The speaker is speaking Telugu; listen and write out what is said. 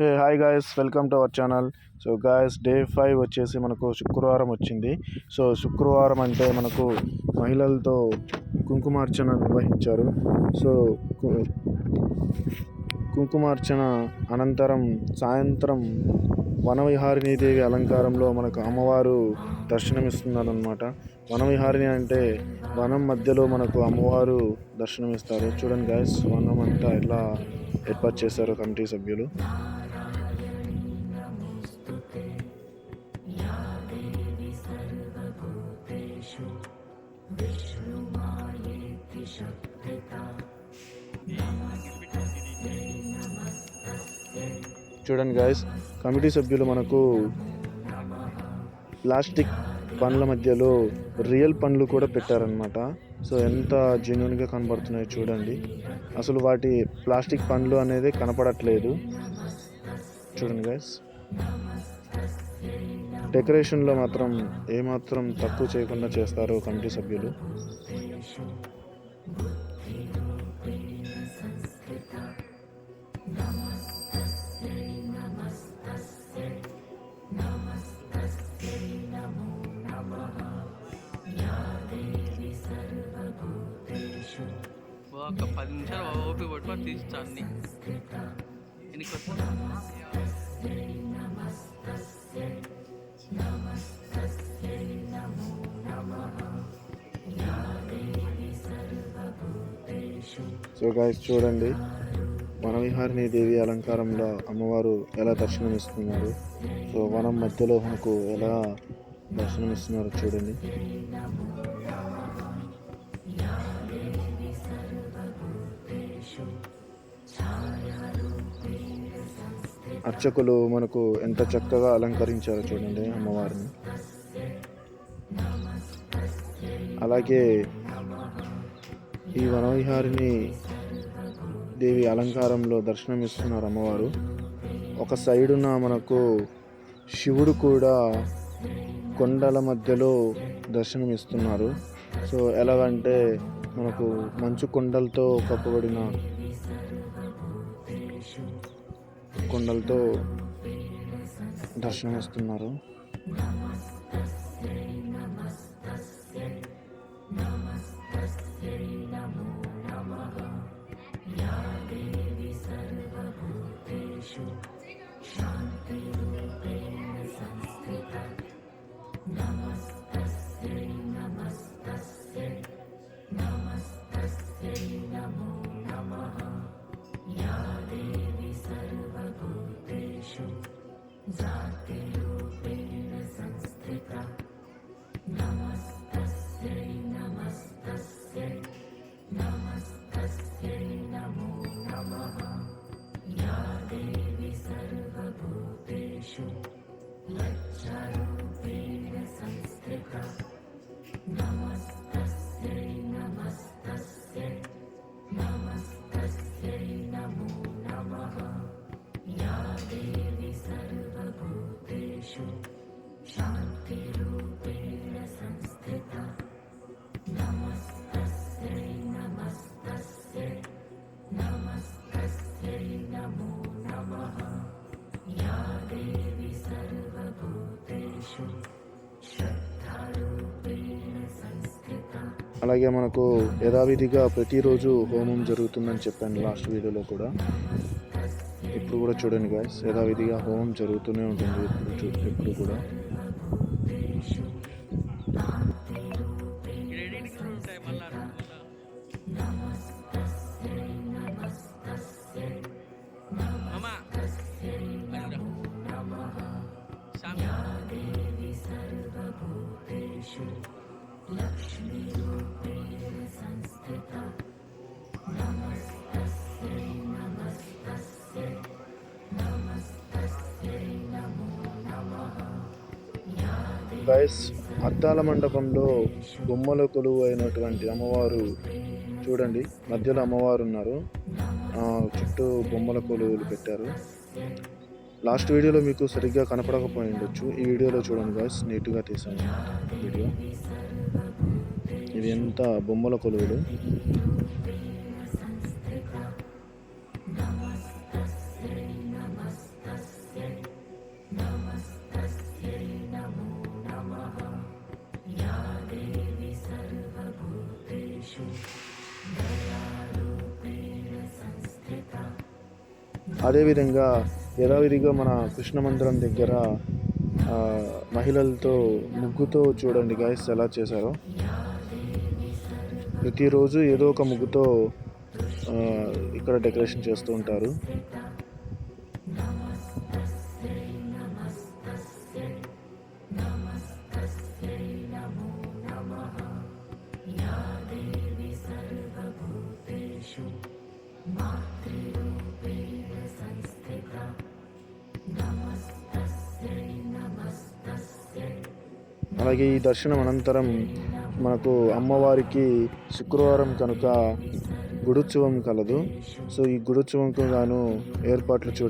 Hey hi guys welcome to our channel so guys day five వచ్చేసి మనకు శుక్రవారం వచ్చింది. సో శుక్రవారం అంటే మనకు మహిళలతో కుంకుమార్చన నిర్వహించారు. సో కుంకుమార్చన అనంతరం సాయంత్రం వనవిహారిణి దేవి అలంకారంలో మనకు అమ్మవారు దర్శనమిస్తున్నారనమాట వనవిహారిణి అంటే వనం మధ్యలో మనకు అమ్మవారు దర్శనమిస్తారు. చూడండి గాయస్ వనం అంతా ఎలా ఏర్పాటు చేశారు కమిటీ సభ్యులు. చూడండి గాయస్ కమిటీ సభ్యులు మనకు ప్లాస్టిక్ పండ్ల మధ్యలో రియల్ పండ్లు కూడా పెట్టారనమాట సో ఎంత జెన్యున్గా కనబడుతున్నాయో చూడండి. అసలు వాటి ప్లాస్టిక్ పండ్లు అనేది కనపడట్లేదు. చూడండి గాయస్ డెకరేషన్లో మాత్రం ఏమాత్రం తక్కువ చేయకుండా చేస్తారు కమిటీ సభ్యులు. ఒక పది నిమిషాలు ఓపి పట్టుకొని తీస్తా అన్ని సో గాయస్ చూడండి. వనవిహారిణి దేవి అలంకారంలో అమ్మవారు ఎలా దర్శనమిస్తున్నారు? సో వనం మధ్యలో మనకు ఎలా దర్శనమిస్తున్నారో చూడండి. అర్చకులు మనకు ఎంత చక్కగా అలంకరించారో చూడండి అమ్మవారిని. అలాగే ఈ వనవిహారిని దేవి అలంకారంలో దర్శనమిస్తున్నారు అమ్మవారు. ఒక సైడున మనకు శివుడు కూడా కొండల మధ్యలో దర్శనమిస్తున్నారు. సో ఎలాగంటే మనకు మంచు కొండలతో కప్పబడిన కొండలతో దర్శనమిస్తున్నారు. Zara. అలాగే మనకు యథావిధిగా ప్రతిరోజు హోమం జరుగుతుందని చెప్పాను లాస్ట్ వీడియోలో కూడా ఇప్పుడు కూడా చూడండి గాయస్ యథావిధిగా హోమం జరుగుతూనే ఉంటుంది ఇప్పుడు ఇప్పుడు కూడా Thank you. గైస్ అద్దాల మండపంలో బొమ్మల కొలువు అయినటువంటి అమ్మవారు చూడండి మధ్యలో అమ్మవారు ఉన్నారు. ఆ, చుట్టూ బొమ్మల కొలువులు పెట్టారు. లాస్ట్ వీడియోలో మీకు సరిగ్గా కనపడకపోయి ఉండొచ్చు. ఈ వీడియోలో చూడండి గాయస్ నీట్గా తీసాను. వీడియో. ఇది ఎంత బొమ్మల కొలువులు? అదేవిధంగా యథావిధిగా మన కృష్ణ మందిరం దగ్గర ఆ, మహిళలతో ముగ్గుతో చూడండి గాయస్ ఎలా చేశారో. ప్రతిరోజు ఏదో ఒక ముగ్గుతో ఆ, ఇక్కడ డెకరేషన్ చేస్తూ ఉంటారు. అలాగే ఈ దర్శనం అనంతరం మనకు అమ్మవారికి శుక్రవారం కనుక గుడుత్సవం కలదు. సో ఈ గుడుత్సవంకు గాను ఏర్పాట్లు చూ